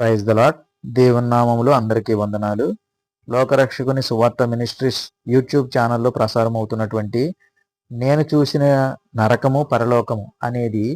Praise the lot దేవుని నామములు అందరికీ వందనాలు. లోకరక్షకుని సువార్త మినిస్ట్రీస్ యూట్యూబ్ ఛానల్లో ప్రసారం అవుతున్నటువంటి నేను చూసిన నరకము పరలోకము అనేది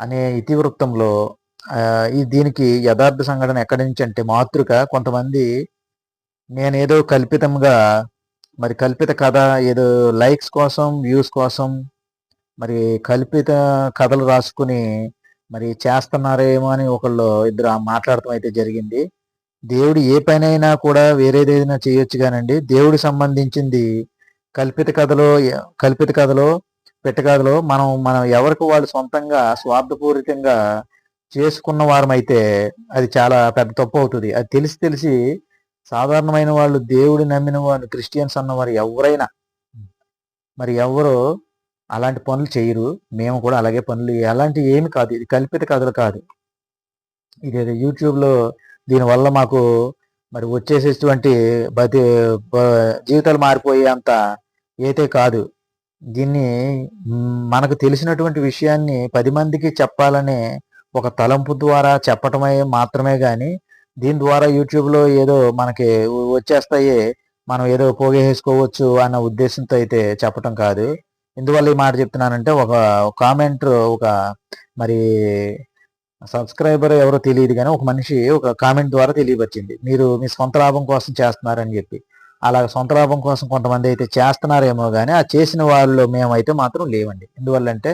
అనే ఇతివృత్తంలో ఈ దీనికి యథార్థ సంఘటన ఎక్కడి నుంచి అంటే మాతృక. కొంతమంది నేనేదో కల్పితంగా మరి కల్పిత కథ ఏదో లైక్స్ కోసం వ్యూస్ కోసం మరి కల్పిత కథలు రాసుకుని మరి చేస్తున్నారేమో అని ఒకళ్ళు ఇద్దరు మాట్లాడటం అయితే జరిగింది. దేవుడు ఏ పనైనా కూడా వేరేదేదైనా చేయొచ్చు కానండి. దేవుడికి సంబంధించింది కల్పిత కథలో కల్పిత కథలో పెట్టకథలో మనం మనం ఎవరికి వాళ్ళు సొంతంగా స్వార్థపూరితంగా చేసుకున్న వారమైతే అది చాలా పెద్ద తప్పు అవుతుంది. అది తెలిసి తెలిసి సాధారణమైన వాళ్ళు దేవుడు నమ్మిన వాళ్ళు క్రిస్టియన్స్ అన్నవారు ఎవరైనా మరి ఎవరు అలాంటి పనులు చేయరు. మేము కూడా అలాగే పనులు అలాంటి ఏమి కాదు. ఇది కల్పిత కథలు కాదు. ఇది యూట్యూబ్లో దీనివల్ల మాకు మరి వచ్చేసేటువంటి బతి జీవితాలు మారిపోయే అంత అయితే కాదు. దీన్ని మనకు తెలిసినటువంటి విషయాన్ని పది మందికి చెప్పాలనే ఒక తలంపు ద్వారా చెప్పటమే మాత్రమే కానీ దీని ద్వారా యూట్యూబ్లో ఏదో మనకి వచ్చేస్తాయి మనం ఏదో పోగేసుకోవచ్చు అన్న ఉద్దేశంతో అయితే చెప్పటం కాదు. ఎందువల్ల ఈ మాట చెప్తున్నానంటే ఒక కామెంట్ ఒక మరి సబ్స్క్రైబర్ ఎవరో తెలియదు కానీ ఒక మనిషి ఒక కామెంట్ ద్వారా తెలియవచ్చింది మీరు మీ సొంత లాభం కోసం చేస్తున్నారని చెప్పి. అలా సొంత లాభం కోసం కొంతమంది అయితే చేస్తున్నారేమో కానీ ఆ చేసిన వాళ్ళు మేమైతే మాత్రం లేవండి. ఎందువల్లంటే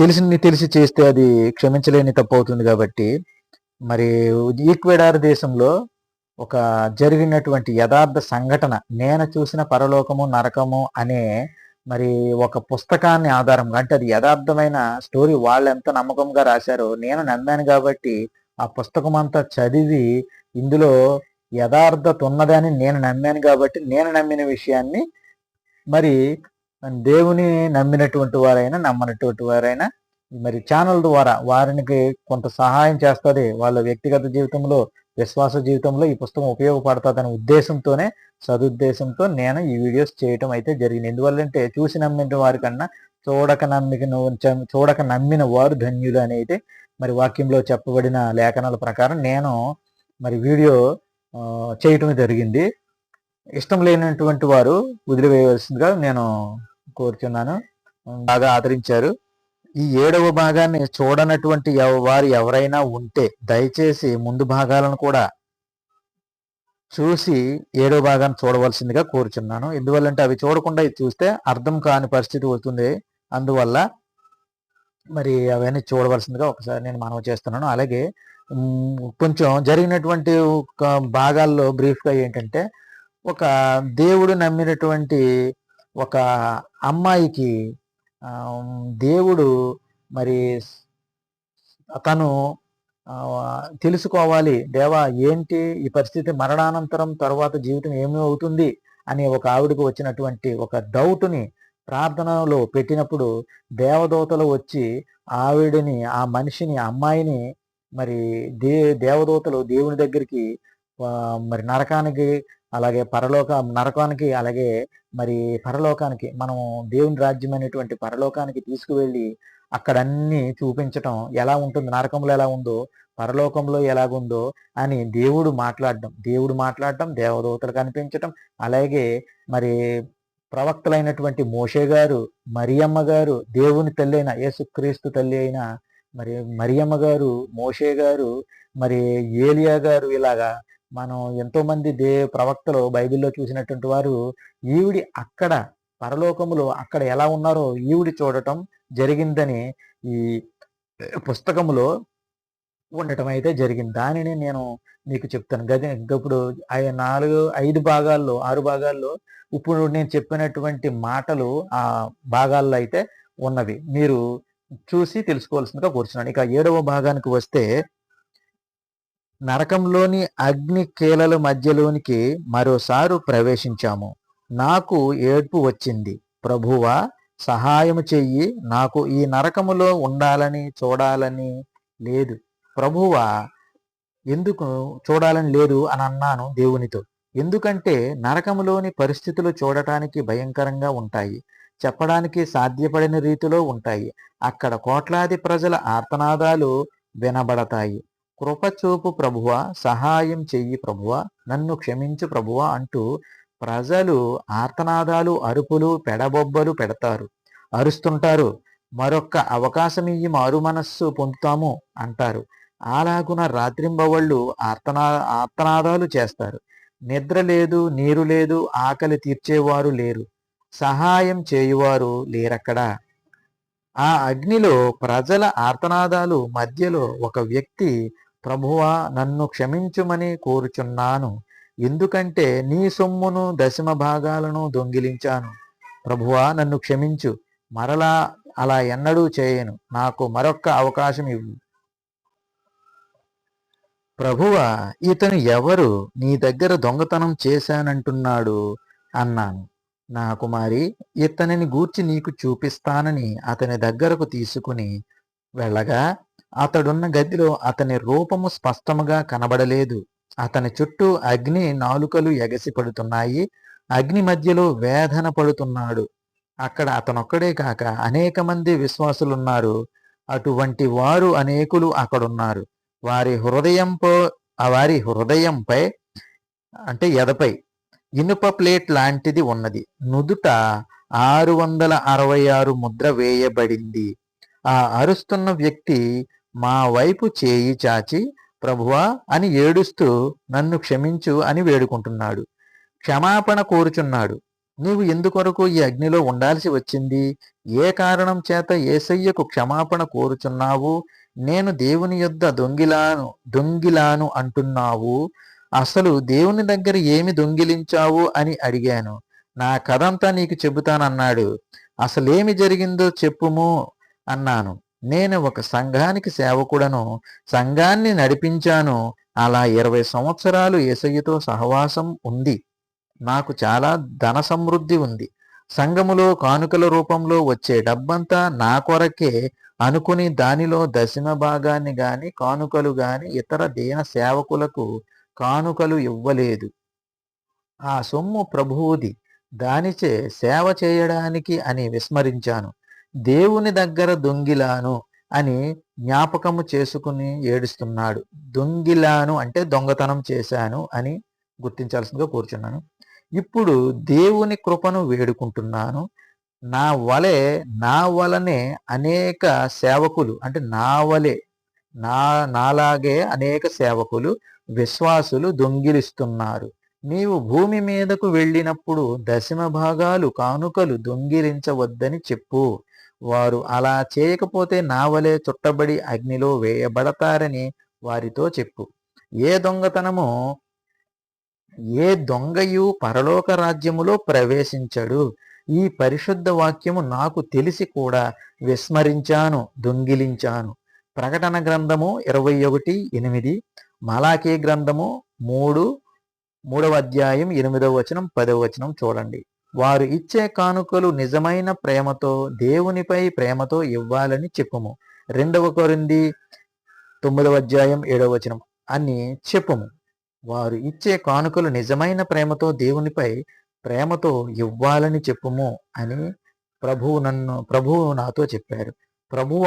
తెలిసి తెలిసి చేస్తే అది క్షమించలేని తప్పు అవుతుంది కాబట్టి మరి ఈక్వెడార్ దేశంలో ఒక జరిగినటువంటి యథార్థ సంఘటన నేను చూసిన పరలోకము నరకము అనే మరి ఒక పుస్తకాన్ని ఆధారంగా అంటే అది యథార్థమైన స్టోరీ వాళ్ళు ఎంత నమ్మకంగా రాశారో నేను నమ్మాను కాబట్టి ఆ పుస్తకం అంతా చదివి ఇందులో యథార్థత ఉన్నదని నేను నమ్మాను కాబట్టి నేను నమ్మిన విషయాన్ని మరి దేవుని నమ్మినటువంటి వారైనా నమ్మనటువంటి వారైనా మరి ఛానల్ ద్వారా వారికి కొంత సహాయం చేస్తుంది వాళ్ళ వ్యక్తిగత జీవితంలో. విశ్వాస జీవితంలో ఈ పుస్తకం ఉపయోగపడుతుందనే ఉద్దేశంతోనే సదుద్దేశంతో నేను ఈ వీడియోస్ చేయటం అయితే జరిగింది. ఎందువల్లంటే చూసి నమ్మిన వారికన్నా చూడక నమ్మిక చూడక నమ్మిన వారు ధన్యులు అనేది మరి వాక్యంలో చెప్పబడిన లేఖనాల ప్రకారం నేను మరి వీడియో చేయటం జరిగింది. ఇష్టం లేనటువంటి వారు వదిలివేయవలసిందిగా నేను కోరుచున్నాను. బాగా ఆదరించారు. ఈ ఏడవ భాగాన్ని చూడనటువంటి వారు ఎవరైనా ఉంటే దయచేసి ముందు భాగాలను కూడా చూసి ఏడో భాగాన్ని చూడవలసిందిగా కోరుచున్నాను. ఎందువల్లంటే అవి చూడకుండా ఇది చూస్తే అర్థం కాని పరిస్థితి వస్తుంది అందువల్ల మరి అవన్నీ చూడవలసిందిగా ఒకసారి నేను మనవి చేస్తున్నాను. అలాగే కొంచెం జరిగినటువంటి ఒక భాగాల్లో బ్రీఫ్గా ఏంటంటే ఒక దేవుడు నమ్మినటువంటి ఒక అమ్మాయికి దేవుడు మరి తను తెలుసుకోవాలి దేవా ఏంటి ఈ పరిస్థితి మరణానంతరం తర్వాత జీవితం ఏమి అవుతుంది అని ఒక ఆవిడకు వచ్చినటువంటి ఒక డౌట్ని ప్రార్థనలో పెట్టినప్పుడు దేవదూతలు వచ్చి ఆవిడని ఆ మనిషిని అమ్మాయిని మరి దే దేవదూతలు దేవుని దగ్గరికి మరి నరకానికి అలాగే పరలోక నరకానికి అలాగే మరి పరలోకానికి మనం దేవుని రాజ్యం అనేటువంటి పరలోకానికి తీసుకువెళ్ళి అక్కడన్నీ చూపించటం ఎలా ఉంటుంది నరకంలో ఎలా ఉందో పరలోకంలో ఎలాగుందో అని దేవుడు మాట్లాడడం. దేవుడు మాట్లాడటం దేవదూతలు కనిపించటం అలాగే మరి ప్రవక్తలైనటువంటి మోషే గారు మరియమ్మ గారు దేవుని తల్లి అయిన యేసుక్రీస్తు తల్లి అయిన మరి మరియమ్మ గారు మోషే గారు మరి ఏలియా గారు ఇలాగా మనం ఎంతో మంది దే ప్రవక్తలు బైబిల్లో చూసినటువంటి వారు ఈవిడి అక్కడ పరలోకములో అక్కడ ఎలా ఉన్నారో ఈవిడి చూడటం జరిగిందని ఈ పుస్తకములో ఉండటం అయితే జరిగింది. దానిని నేను మీకు చెప్తాను. గది ఇప్పుడు నాలుగు ఐదు భాగాల్లో ఆరు భాగాల్లో ఇప్పుడు నేను చెప్పినటువంటి మాటలు ఆ భాగాల్లో అయితే ఉన్నవి. మీరు చూసి తెలుసుకోవాల్సిందిగా కూర్చున్నాను. ఇక ఏడవ భాగానికి వస్తే నరకంలోని అగ్ని కీలల మధ్యలోనికి మరోసారి ప్రవేశించాము. నాకు ఏడ్పు వచ్చింది. ప్రభువా సహాయము చెయ్యి. నాకు ఈ నరకములో ఉండాలని చూడాలని లేదు. ప్రభువా ఎందుకు చూడాలని లేదు అని అన్నాను దేవునితో. ఎందుకంటే నరకములోని పరిస్థితులు చూడటానికి భయంకరంగా ఉంటాయి. చెప్పడానికి సాధ్యపడిన రీతిలో ఉంటాయి. అక్కడ కోట్లాది ప్రజల ఆర్తనాదాలు వినబడతాయి. కృపచూపు ప్రభువ సహాయం చెయ్యి ప్రభువ నన్ను క్షమించు ప్రభువ అంటూ ప్రజలు ఆర్తనాదాలు అరుపులు పెడబొబ్బలు పెడతారు. అరుస్తుంటారు. మరొక్క అవకాశం ఇయ్యి మారు మనస్సు పొందుతాము అంటారు. అలాగున రాత్రింబవళ్ళు ఆర్తనా ఆర్తనాదాలు చేస్తారు. నిద్ర లేదు నీరు లేదు ఆకలి తీర్చేవారు లేరు. సహాయం చేయువారు లేరక్కడ. ఆ అగ్నిలో ప్రజల ఆర్తనాదాలు మధ్యలో ఒక వ్యక్తి ప్రభువా నన్ను క్షమించుమని కోరుచున్నాను. ఎందుకంటే నీ సొమ్మును దశమ భాగాలను దొంగిలించాను. ప్రభువా నన్ను క్షమించు. మరలా అలా ఎన్నడూ చేయను. నాకు మరొక్క అవకాశం ఇవ్వు. ప్రభువ ఇతను ఎవరు? నీ దగ్గర దొంగతనం చేశానంటున్నాడు అన్నాను. నా కుమారి ఇతనిని గూర్చి నీకు చూపిస్తానని అతని దగ్గరకు తీసుకుని వెళ్ళగా అతడున్న గదిలో అతని రూపము స్పష్టముగా కనబడలేదు. అతని చుట్టూ అగ్ని నాలుకలు ఎగసి పడుతున్నాయి. అగ్ని మధ్యలో వేదన పడుతున్నాడు. అక్కడ అతనొక్కడే కాక అనేక మంది విశ్వాసులున్నారు. అటువంటి వారు అనేకులు అక్కడున్నారు. వారి హృదయంపో వారి హృదయంపై అంటే ఎదపై ఇనుప ప్లేట్ లాంటిది ఉన్నది. నుదుట ఆరు వందల అరవై ఆరు ముద్ర వేయబడింది. ఆ అరుస్తున్న వ్యక్తి మా వైపు చేయి చాచి ప్రభువా అని ఏడుస్తూ నన్ను క్షమించు అని వేడుకుంటున్నాడు. క్షమాపణ కోరుచున్నాడు. నీవు ఎందుకొరకు ఈ అగ్నిలో ఉండాల్సి వచ్చింది? ఏ కారణం చేత ఏసయ్యకు క్షమాపణ కోరుచున్నావు? నేను దేవుని యొద్ద దొంగిలాను దొంగిలాను అంటున్నావు. అసలు దేవుని దగ్గర ఏమి దొంగిలించావు అని అడిగాను. నా కథంతా నీకు చెబుతానన్నాడు. అసలేమి జరిగిందో చెప్పుము అన్నాను. నేను ఒక సంఘానికి సేవకుడను సంఘాన్ని నడిపించాను. అలా ఇరవై సంవత్సరాలు ఏసయ్యతో సహవాసం ఉంది. నాకు చాలా ధన సమృద్ధి ఉంది. సంఘములో కానుకల రూపంలో వచ్చే డబ్బంతా నా కొరకే అనుకుని దానిలో దశమ భాగాన్ని గాని కానుకలు గాని ఇతర దీన సేవకులకు కానుకలు ఇవ్వలేదు. ఆ సొమ్ము ప్రభువుది. దానిచే సేవ చేయడానికి అని విస్మరించాను. దేవుని దగ్గర దొంగిలాను అని జ్ఞాపకము చేసుకుని ఏడుస్తున్నాడు. దొంగిలాను అంటే దొంగతనం చేశాను అని గుర్తించాల్సిందిగా కూర్చున్నాను. ఇప్పుడు దేవుని కృపను వేడుకుంటున్నాను. నా వలె నా వలనే అనేక సేవకులు అంటే నా వలె నా నాలాగే అనేక సేవకులు విశ్వాసులు దొంగిలిస్తున్నారు. నీవు భూమి మీదకు వెళ్ళినప్పుడు దశమ భాగాలు కానుకలు దొంగిలించవద్దని చెప్పు. వారు అలా చేయకపోతే నా వలె చుట్టబడి అగ్నిలో వేయబడతారని వారితో చెప్పు. ఏ దొంగతనము ఏ దొంగయు పరలోక రాజ్యములో ప్రవేశించడు. ఈ పరిశుద్ధ వాక్యము నాకు తెలిసి కూడా విస్మరించాను దొంగిలించాను. ప్రకటన గ్రంథము ఇరవై ఒకటి ఎనిమిది మలాఖీ గ్రంథము మూడు మూడవ అధ్యాయం ఎనిమిదవ వచనం పదవ వచనం చూడండి. వారు ఇచ్చే కానుకలు నిజమైన ప్రేమతో దేవునిపై ప్రేమతో ఇవ్వాలని చెప్పుము. రెండవ కొరింది తొమ్మిదవ అధ్యాయం ఏడవ వచనం అని చెప్పుము. వారు ఇచ్చే కానుకలు నిజమైన ప్రేమతో దేవునిపై ప్రేమతో ఇవ్వాలని చెప్పుము అని ప్రభువు నన్ను ప్రభువు నాతో చెప్పారు. ప్రభువ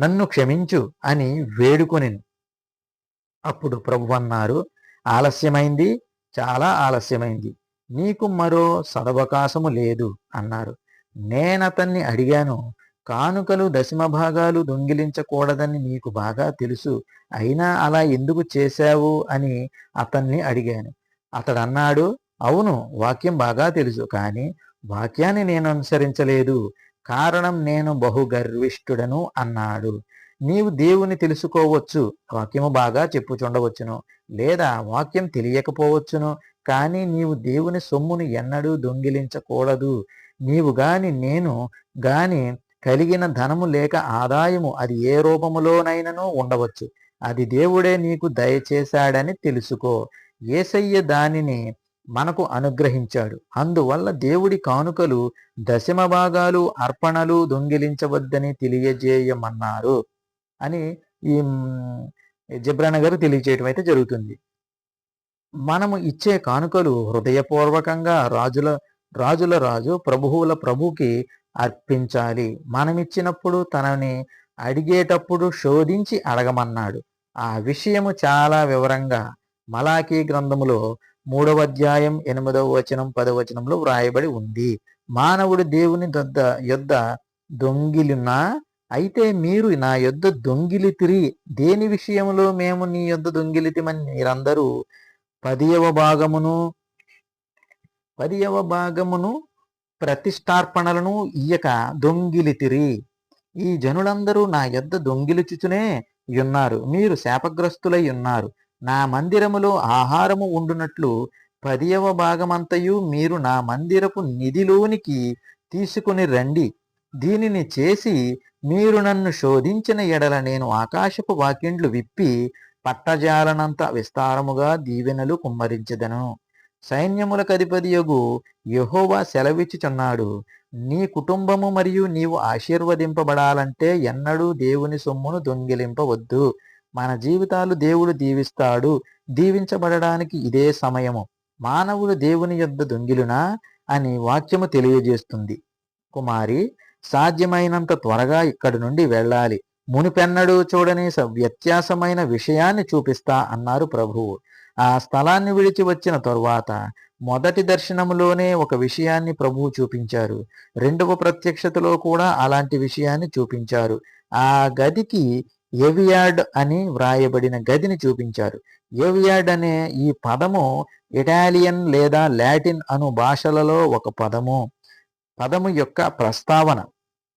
నన్ను క్షమించు అని వేడుకొని అప్పుడు ప్రభు అన్నారు ఆలస్యమైంది చాలా ఆలస్యమైంది. నీకు మరో సదవకాశము లేదు అన్నారు. నేనతన్ని అడిగాను కానుకలు దశమ భాగాలు దొంగిలించకూడదని నీకు బాగా తెలుసు అయినా అలా ఎందుకు చేశావు అని అతన్ని అడిగాను. అతడన్నాడు అవును వాక్యం బాగా తెలుసు కానీ వాక్యాన్ని నేను అనుసరించలేదు కారణం నేను బహుగర్విష్ఠుడను అన్నాడు. నీవు దేవుని తెలుసుకోవచ్చు వాక్యము బాగా చెప్పుచుండవచ్చును లేదా వాక్యం తెలియకపోవచ్చును కానీ నీవు దేవుని సొమ్మును ఎన్నడూ దొంగిలించకూడదు. నీవు గాని నేను గాని కలిగిన ధనము లేక ఆదాయము అది ఏ రూపములోనైనను ఉండవచ్చు. అది దేవుడే నీకు దయచేశాడని తెలుసుకో. ఏసయ్య దానిని మనకు అనుగ్రహించాడు. అందువల్ల దేవుడి కానుకలు దశమ భాగాలు అర్పణలు దొంగిలించవద్దని తెలియజేయమన్నారు అని ఈ జబ్రాన గారు తెలియజేయటం అయితే జరుగుతుంది. మనము ఇచ్చే కానుకలు హృదయపూర్వకంగా రాజుల రాజుల రాజు ప్రభువుల ప్రభుకి అర్పించాలి. మనమిచ్చినప్పుడు తనని అడిగేటప్పుడు శోధించి అడగమన్నాడు. ఆ విషయము చాలా వివరంగా మలాఖీ గ్రంథములో మూడవ అధ్యాయం ఎనిమిదవ వచనం పదవచనంలో వ్రాయబడి ఉంది. మానవుడు దేవుని దొద్ద యొద్ద దొంగిలినా అయితే మీరు నా యొద్ద దొంగిలితిరి. దేని విషయంలో మేము నీ యొద్ద దొంగిలితిమని మీరందరూ పదియవ భాగమును పదియవ భాగమును ప్రతిష్టార్పణలను ఇయ్యక దొంగిలితిరి ఈ జనులందరూ నా యొద్ద దొంగిలిచుచునే ఉన్నారు మీరు శాపగ్రస్తులై ఉన్నారు నా మందిరములో ఆహారము ఉండునట్లు పదియవ భాగమంతయు మీరు నా మందిరపు నిధిలోనికి తీసుకుని రండి. దీనిని చేసి మీరు నన్ను శోధించిన ఎడల నేను ఆకాశపు వాకిండ్లు విప్పి పట్టజాలనంత విస్తారముగా దీవెనలు కుమ్మరించదను. సైన్యములకు అధిపతియగు యహోవా సెలవిచ్చుచున్నాడు నీ కుటుంబము మరియు నీవు ఆశీర్వదింపబడాలంటే ఎన్నడూ దేవుని సొమ్మును దొంగిలింపవద్దు. మన జీవితాలు దేవుడు దీవిస్తాడు. దీవించబడడానికి ఇదే సమయము. మానవుడు దేవుని యొద్ద దొంగిలునా అని వాక్యము తెలియజేస్తుంది. కుమారి సాధ్యమైనంత త్వరగా ఇక్కడి నుండి వెళ్ళాలి. మునిపెన్నడూ చూడని వ్యత్యాసమైన విషయాన్ని చూపిస్తా అన్నారు ప్రభువు. ఆ స్థలాన్ని విడిచి వచ్చిన తరువాత మొదటి దర్శనములోనే ఒక విషయాన్ని ప్రభువు చూపించారు. రెండవ ప్రత్యక్షతలో కూడా అలాంటి విషయాన్ని చూపించారు. ఆ గదికి ఎవియాడ్ అని వ్రాయబడిన గదిని చూపించారు. ఎవియాడ్ అనే ఈ పదము ఇటాలియన్ లేదా లాటిన్ అను భాషలలో ఒక పదము. పదము యొక్క ప్రస్తావన.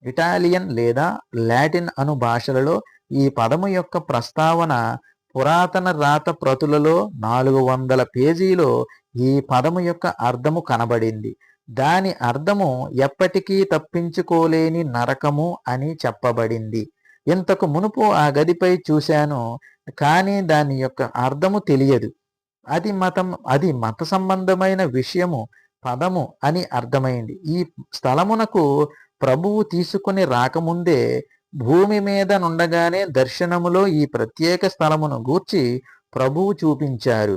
ఇటాలియన్ లేదా లాటిన్ అను భాషలలో ఈ పదము యొక్క ప్రస్తావన పురాతన రాత ప్రతులలో నాలుగు వందల పేజీలో ఈ పదము యొక్క అర్థము కనబడింది. దాని అర్థము ఎప్పటికీ తప్పించుకోలేని నరకము అని చెప్పబడింది. ఇంతకు మునుపు ఆ గదిపై చూశాను కానీ దాని యొక్క అర్థము తెలియదు. అది మతం అది మత సంబంధమైన విషయము పదము అని అర్థమైంది. ఈ స్థలమునకు ప్రభువు తీసుకుని రాకముందే భూమి మీద నుండగానే దర్శనములో ఈ ప్రత్యేక స్థలమును గూర్చి ప్రభువు చూపించారు.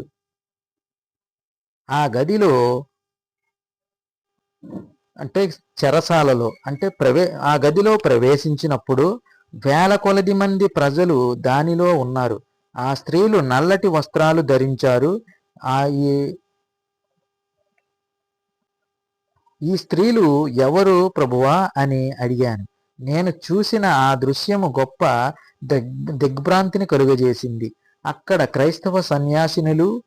ఆ గదిలో అంటే చెరసాలలో అంటే ప్రవే ఆ గదిలో ప్రవేశించినప్పుడు వేల కొలది మంది ప్రజలు దానిలో ఉన్నారు. ఆ స్త్రీలు నల్లటి వస్త్రాలు ధరించారు. ఆ ఈ ఈ స్త్రీలు ఎవరు ప్రభువా అని అడిగాను. నేను చూసిన ఆ దృశ్యము గొప్ప దిగ్భ్రాంతిని కలుగజేసింది. అక్కడ క్రైస్తవ సన్యాసినులు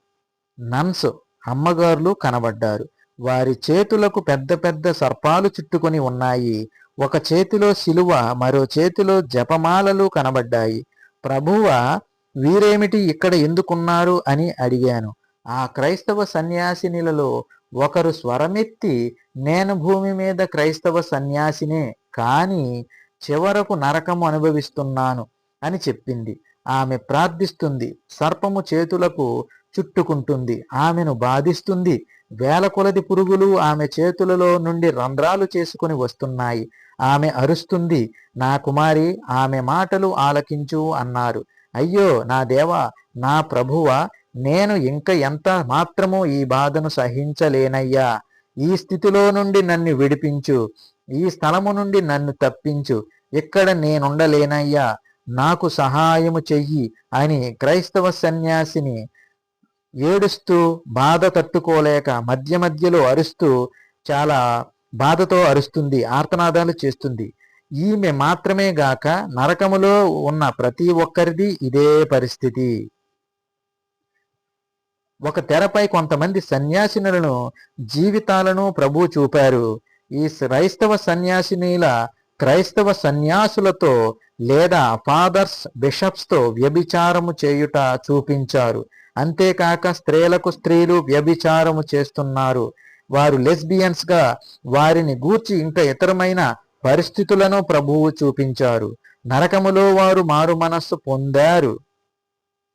నన్స్ అమ్మగారులు కనబడ్డారు. వారి చేతులకు పెద్ద పెద్ద సర్పాలు చుట్టుకొని ఉన్నాయి. ఒక చేతిలో శిలువ మరో చేతిలో జపమాలలు కనబడ్డాయి. ప్రభువ వీరేమిటి ఇక్కడ ఎందుకున్నారు అని అడిగాను. ఆ క్రైస్తవ సన్యాసినిలలో ఒకరు స్వరమెత్తి నేను భూమి మీద క్రైస్తవ సన్యాసినే కాని చివరకు నరకము అనుభవిస్తున్నాను అని చెప్పింది. ఆమె ప్రార్థిస్తుంది సర్పము చేతులకు చుట్టుకుంటుంది ఆమెను బాధిస్తుంది. వేల కొలది పురుగులు ఆమె చేతులలో నుండి రంధ్రాలు చేసుకుని వస్తున్నాయి. ఆమె అరుస్తుంది నా కుమారి ఆమె మాటలు ఆలకించు అన్నారు. అయ్యో నా దేవా నా ప్రభువ నేను ఇంక ఎంత మాత్రము ఈ బాధను సహించలేనయ్యా. ఈ స్థితిలో నుండి నన్ను విడిపించు. ఈ స్థలము నుండి నన్ను తప్పించు. ఇక్కడ నేనుండలేనయ్యా. నాకు సహాయము చెయ్యి అని క్రైస్తవ సన్యాసిని ఏడుస్తూ బాధ తట్టుకోలేక మధ్య మధ్యలో అరుస్తూ చాలా బాధతో అరుస్తుంది ఆర్తనాదాలు చేస్తుంది. ఈమె మాత్రమే గాక నరకములో ఉన్న ప్రతి ఒక్కరిది ఇదే పరిస్థితి. ఒక తెరపై కొంతమంది సన్యాసినులను జీవితాలను ప్రభు చూపారు. ఈ క్రైస్తవ సన్యాసినీల క్రైస్తవ సన్యాసులతో లేదా ఫాదర్స్ బిషప్స్తో వ్యభిచారము చేయుట చూపించారు. అంతేకాక స్త్రీలకు స్త్రీలు వ్యభిచారము చేస్తున్నారు. వారు లెస్బియన్స్గా వారిని గూర్చి ఇంకా ఇతరమైన పరిస్థితులను ప్రభువు చూపించారు. నరకములో వారు మారు మనస్సు పొందారు.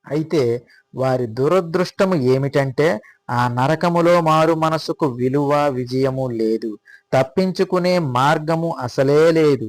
అయితే వారి దురదృష్టము ఏమిటంటే ఆ నరకములో మారు మనసుకు విలువ విజయము లేదు. తప్పించుకునే మార్గము అసలే లేదు.